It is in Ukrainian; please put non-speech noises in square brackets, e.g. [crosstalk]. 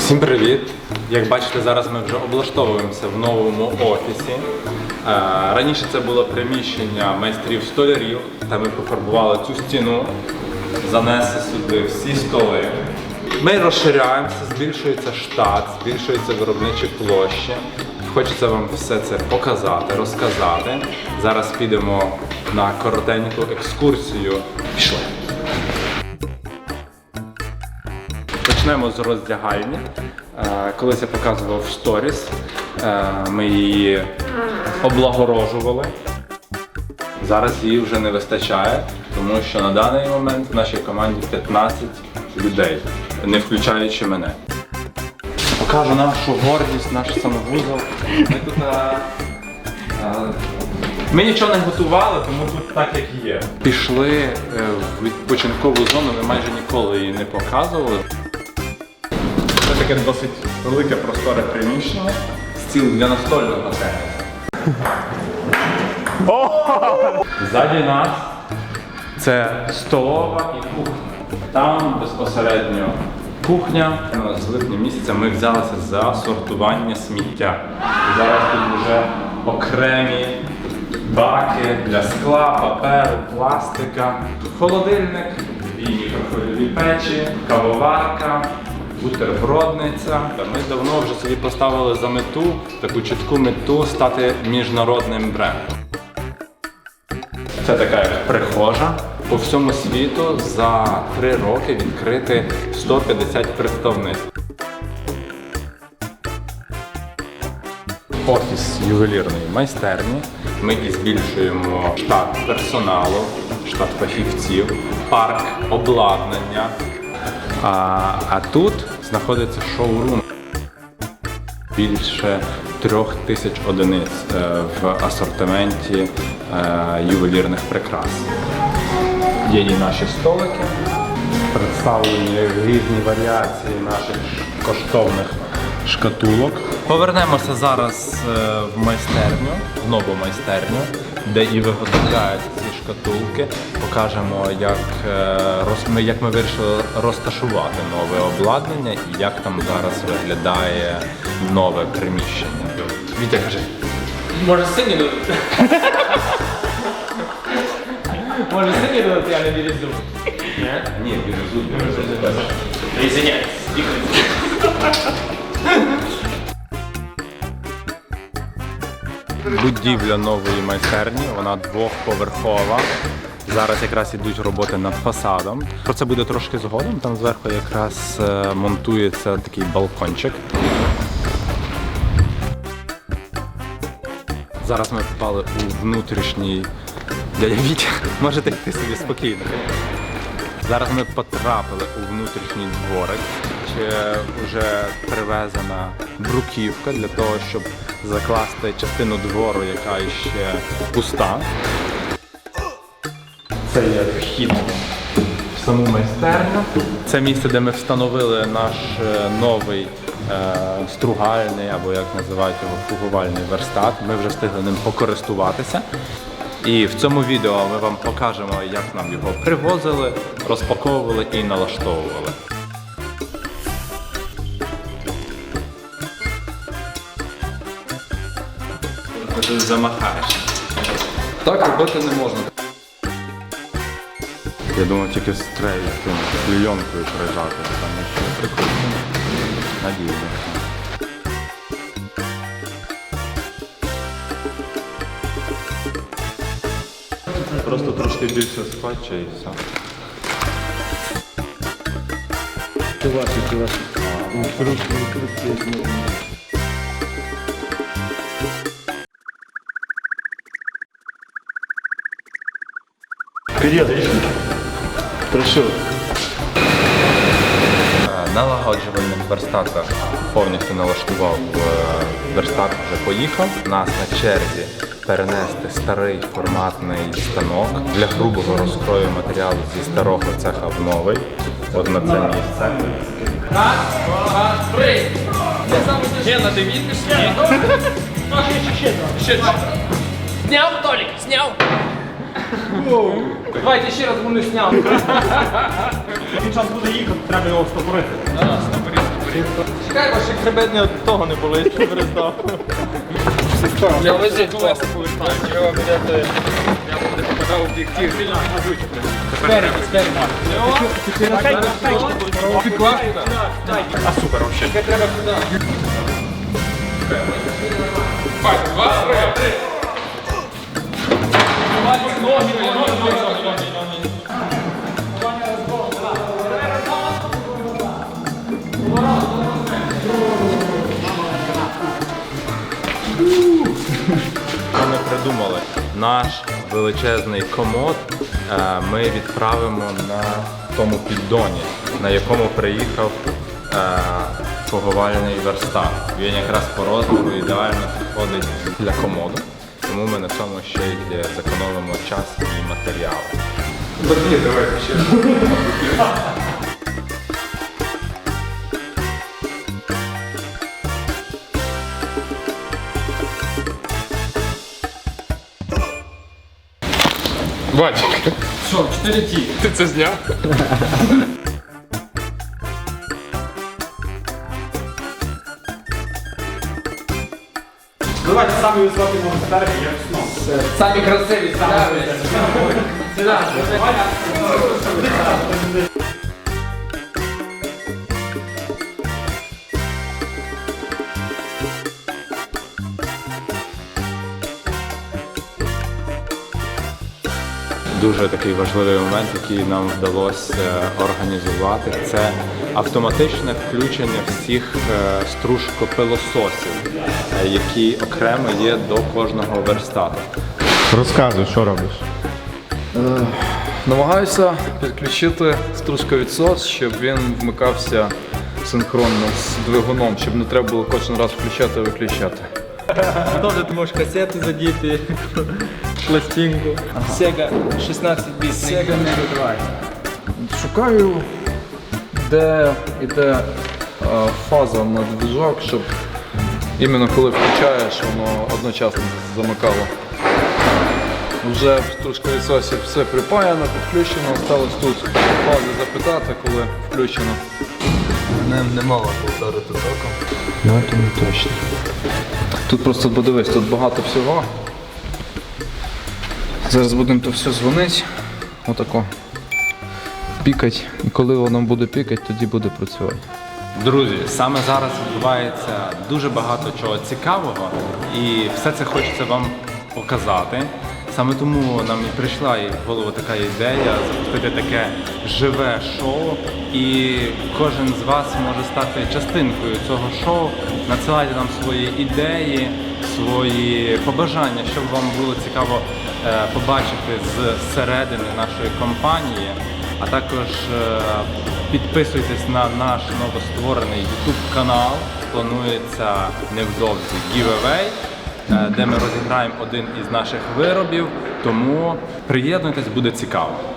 Всім привіт! Як бачите, зараз ми вже облаштовуємося в новому офісі. Е, Раніше це було приміщення майстрів столярів, та ми пофарбували цю стіну, занесли сюди всі столи. Ми розширяємося, збільшується штат, збільшуються виробничі площі. Хочеться вам все це показати, розказати. Зараз підемо на коротеньку екскурсію. Пішли. Почнемо з роздягальні. Е, Колись я показував сторіс. Е, Ми її облагорожували. Зараз її вже не вистачає, тому що на даний момент в нашій команді 15 людей, не включаючи мене. Покажу нашу гордість, наш самовузол. Ми тут. е, е, Ми нічого не готували, тому тут так як є. Пішли в відпочинкову зону, ми майже ніколи її не показували. Таке досить велике просторе приміщення. Стіл для настольного тенісу. Ззаді нас це столова і кухня. Там безпосередньо кухня. Ну, З липня місяця ми взялися за сортування сміття. І зараз тут вже окремі баки для скла, паперу, пластика, холодильник, дві мікрохвильові печі, кавоварка, бутербродниця. Ми давно вже собі поставили за мету, таку чітку мету стати міжнародним брендом. Це така як прихожа. По всьому світу за три роки відкрити 150 представництв. Офіс ювелірної майстерні. Ми і збільшуємо штат персоналу, штат фахівців, парк обладнання. А, а тут знаходиться шоурум. Більше трьох тисяч одиниць е, в асортименті е, ювелірних прикрас. Є і наші столики, представлені різні варіації наших коштовних шкатулок. Повернемося зараз е, в майстерню, в нову майстерню, де і виготовляють ці шкатулки. Покажемо, як, е, роз- ми, як ми вирішили розташувати нове обладнання і як там зараз виглядає нове приміщення. Вітя каже, Може сині дадуть? Може сині дадуть, я не відійду. Ні? ні, біржу, Извиняюсь. Будівля нової майстерні, вона двохповерхова. Зараз якраз ідуть роботи над фасадом. Про це буде трошки згодом. Там зверху якраз е, монтується такий балкончик. Зараз ми попали у внутрішній дядя Вітя. [laughs] Можете йти собі спокійно. Зараз ми потрапили у внутрішній дворик. Ще вже привезена бруківка для того, щоб закласти частину двору, яка ще пуста. Це є вхід в саму майстерню. Це місце, де ми встановили наш е, новий е, стругальний або як називають його фугувальний верстат. Ми вже встигли ним покористуватися. І в цьому відео ми вам покажемо, як нам його привозили, розпаковували і налаштовували. Ти замахаєш. Так робити не можна. Я думав тільки з трею, тим, клейонкою прижати, там ще прикольно. Надію. Просто трошки більше скотча і все. Це ваші, це ваші. Трошки прошу. Е, Налагоджувальник верстата повністю налаштував е, верстат, вже поїхав. У нас на черзі перенести старий форматний станок для грубого розкрою матеріалу зі старого цеха в новий. От на це місце. Гена, ти видиш? Ні. Ще ще. Сняв, Толік, сняв. Давайте ще раз вони сняв. Він час буде їхати, треба його стопорити. Чекай, бо ще хребет не від того не болить, що перестав. Я везде колеса повертаю. Треба взяти... Я буде попадав об'єктив. Підклав туди? А супер. Треба куди? Два, три. Ми придумали? Наш величезний комод е, ми відправимо на тому піддоні, на якому приїхав е, поговальний верстат. Він якраз по розміру ідеально підходить для комоду. Тому ми на цьому ще й зекономимо час і матеріали. Бачиш, Що, 4 ті. ти це зняв? Самі красиві, самі. Сюда. Дуже такий важливий момент, який нам вдалося е, організувати, це автоматичне включення всіх е, стружкопилососів, е, які окремо є до кожного верстату. Розказуй, що робиш. Намагаюся підключити стружковідсос, щоб він вмикався синхронно з двигуном, щоб не треба було кожен раз включати і виключати. Тоже ти можеш касети задіти, пластинку. Sega 16 біт. Sega Mega Drive. Шукаю, де йде е, фаза на движок, щоб іменно коли включаєш, воно одночасно замикало. Вже в стружковідсосі все припаяно, підключено, осталось тут фази запитати, коли включено. Не, не мало ударити током. Ну, це не точно. Тут просто подивись, тут багато всього. Зараз будемо то все дзвонити. Отако. Пікать. І коли воно буде пікати, тоді буде працювати. Друзі, саме зараз відбувається дуже багато чого цікавого, і все це хочеться вам показати. Саме тому нам і прийшла і в голову така ідея запустити таке живе шоу, і кожен з вас може стати частинкою цього шоу. Надсилайте нам свої ідеї, свої побажання, щоб вам було цікаво побачити з середини нашої компанії. А також е, підписуйтесь на наш новостворений YouTube канал. Планується невдовзі giveaway, е, де ми розіграємо один із наших виробів. Тому приєднуйтесь, буде цікаво.